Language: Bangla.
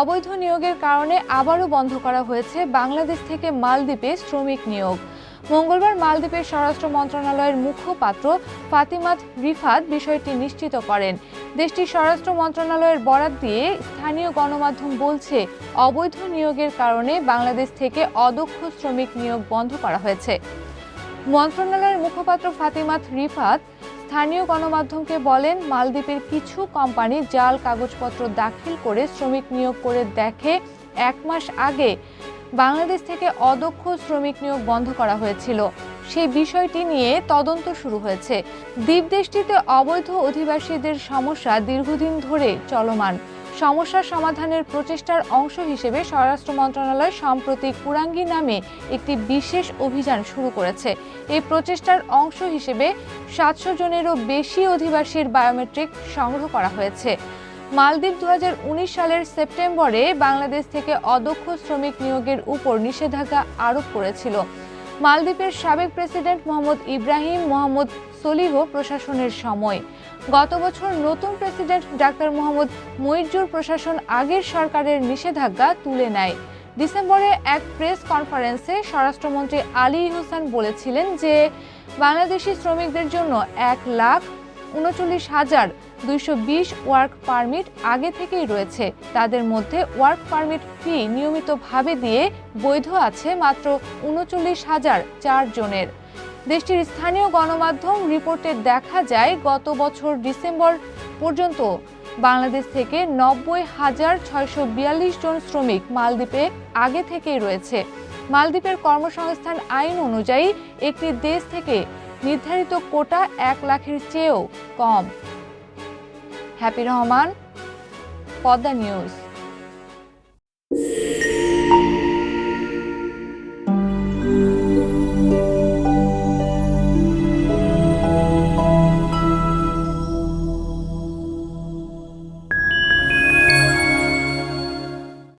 অবৈধ নিয়োগের কারণে আবারও বন্ধ করা হয়েছে বাংলাদেশ থেকে মালদ্বীপে শ্রমিক নিয়োগ। মঙ্গলবার মালদ্বীপের স্বরাষ্ট্র মন্ত্রণালয়ের মুখপাত্র ফাতিমাত রিফাত বিষয়টি নিশ্চিত করেন। দেশটির স্বরাষ্ট্র মন্ত্রণালয়ের বরাত দিয়ে স্থানীয় গণমাধ্যম বলছে, অবৈধ নিয়োগের কারণে বাংলাদেশ থেকে অদক্ষ শ্রমিক নিয়োগ বন্ধ করা হয়েছে। মন্ত্রণালয়ের মুখপাত্র ফাতিমাত রিফাত স্থানীয় গণমাধ্যমকে বলেন, মালদ্বীপের কিছু কোম্পানি জাল কাগজপত্র দাখিল করে শ্রমিক নিয়োগ করে দেখে এক মাস আগে বাংলাদেশ থেকে অদক্ষ শ্রমিক নিয়োগ বন্ধ করা হয়েছিল। সেই বিষয়টি নিয়ে তদন্ত শুরু হয়েছে। দ্বীপদেশটিতে অবৈধ অধিবাসীদের সমস্যা দীর্ঘদিন ধরে চলমান। সমস্যার সমাধানের প্রচেষ্টার অংশ হিসেবে স্বরাষ্ট্র মন্ত্রণালয় সম্প্রতি কুরাঙ্গি নামে একটি বিশেষ অভিযান শুরু করেছে। এই প্রচেষ্টার অংশ হিসেবে সাতশো জনেরও বেশি অধিবাসীর বায়োমেট্রিক সংগ্রহ করা হয়েছে। মালদ্বীপ দু হাজার উনিশ সালের সেপ্টেম্বরে বাংলাদেশ থেকে অদক্ষ শ্রমিক নিয়োগের উপর নিষেধাজ্ঞা আরোপ করেছিল। মালদ্বীপের সাবেক প্রেসিডেন্ট মোহাম্মদ ইব্রাহিম মোহাম্মদ সলিহ প্রশাসনের সময়। গত বছর নতুন প্রেসিডেন্ট ডাক্তার মোহাম্মদ মইজুর প্রশাসন আগের সরকারের নিষেধাজ্ঞা তুলে নেয়। ডিসেম্বরে এক প্রেস কনফারেন্সে স্বরাষ্ট্রমন্ত্রী আলী হোসেন বলেছিলেন যে, বাংলাদেশি শ্রমিকদের জন্য এক লাখ উনচল্লিশ হাজার দুইশো বিশ ওয়ার্ক পারমিট আগে থেকেই রয়েছে। তাদের মধ্যে ওয়ার্ক পারমিট ফি নিয়মিতভাবে দিয়ে বৈধ আছে মাত্র উনচল্লিশ হাজার জনের। দেশটির স্থানীয় গণমাধ্যম রিপোর্টে দেখা যায়, গত বছর ডিসেম্বর পর্যন্ত বাংলাদেশ থেকে নব্বই হাজার ছয়শো বিয়াল্লিশ জন শ্রমিক মালদ্বীপে আগে থেকেই রয়েছে। মালদ্বীপের কর্মসংস্থান আইন অনুযায়ী একটি দেশ থেকে নির্ধারিত কোটা এক লাখের চেয়েও কম। হ্যাপি রহমান পদ্মা নিউজ।